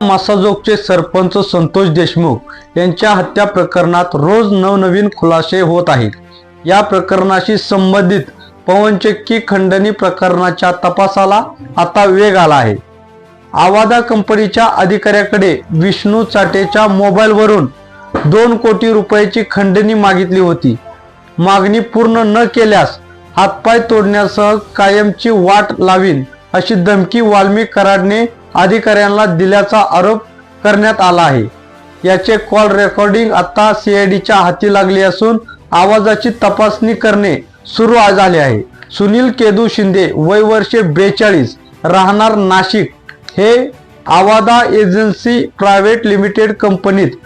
मासाजोगचे सरपंच संतोष देशमुख यांच्या हत्या प्रकरणात रोज नवनवीन खुलासे होत आहेत. या प्रकरणाशी संबंधित पवनचक्की खंडणी प्रकरणाच्या तपासाला आता वेग आला आहे. आवादा कंपनीच्या अधिकाऱ्याकडे विष्णू चाटेच्या मोबाईलवरून दोन कोटी रुपयाची खंडणी मागितली होती. मागणी पूर्ण न केल्यास हातपाय तोडण्यासह कायमची वाट लावीन अशी धमकी वाल्मिक कराडने अधिकाऱ्यांना दिल्याचा आरोप करण्यात आला आहे. याचे कॉल रेकॉर्डिंग आता सीआयडीच्या हाती लागली असून आवाजाची तपासणी करणे सुरू झाले आहे. सुनील केदू शिंदे वय वर्षे बेचाळीस राहणार नाशिक. हे आवादा एजन्सी प्रायव्हेट लिमिटेड कंपनीत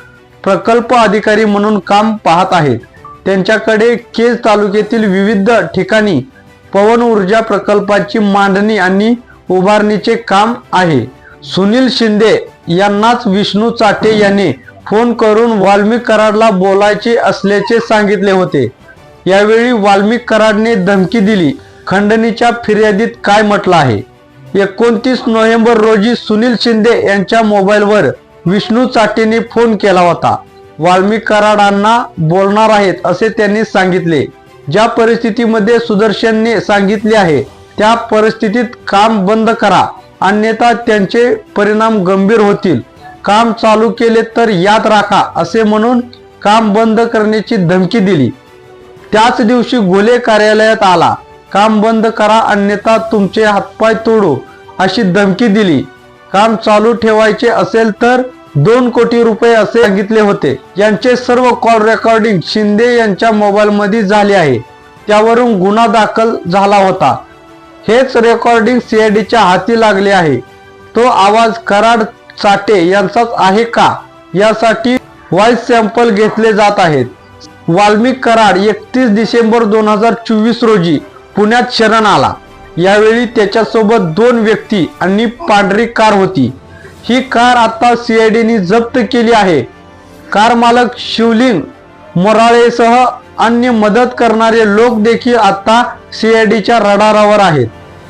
प्रकल्प अधिकारी म्हणून काम पाहत आहेत. त्यांच्याकडे केज तालुक्यातील विविध ठिकाणी पवन ऊर्जा प्रकल्पाची मांडणी आणि उभारणीचे काम आहे. सुनील शिंदे यांनाच विष्णू चाटे यांनी फोन करून वाल्मिक कराडला बोलायचे असल्याचे सांगितले होते. यावेळी वाल्मिक कराडने धमकी दिली खंडणीच्या फिर्यादीत काय म्हटलं आहे? एकोणतीस नोव्हेंबर रोजी सुनील शिंदे यांच्या मोबाईलवर विष्णू चाटेने फोन केला होता. वाल्मिक कराडांना बोलणार आहेत असे त्यांनी सांगितले. ज्या परिस्थितीमध्ये सुदर्शनने सांगितले आहे त्या परिस्थितीत काम बंद करा. अन्यथा त्यांचे परिणाम गंभीर होतील. काम चालू केले तर याद राखा असे म्हणून काम बंद करण्याची धमकी दिली. त्याच दिवशी गोले कार्यालयात आला. काम बंद करा अन्यथा तुमचे हातपाय तोडू अशी धमकी दिली. काम चालू ठेवायचे असेल तर दोन कोटी रुपये असे सांगितले होते. यांचे सर्व कॉल रेकॉर्डिंग शिंदे यांच्या मोबाईलमध्ये झाले आहे. त्यावरून गुन्हा दाखल झाला होता. हेच रेकॉर्डिंग सीआयडीच्या हाती लागले आहे. तो आवाज कराड चाटे यांचाच आहे का? यासाठी व्हॉइस सॅम्पल घेतले जात आहेत. वाल्मिक कराड एकतीस डिसेंबर दोन हजार चोवीस रोजी पुण्यात शरण आला. यावेळी त्याच्यासोबत दोन व्यक्ती आणि पांढरी कार होती. ही कार आता सीआयडीने जप्त केली आहे. कार मालक शिवलिंग मोराळेसह अन्य मदत करणारे लोक देखील आता सीआयडीच्या रडारावर आहेत.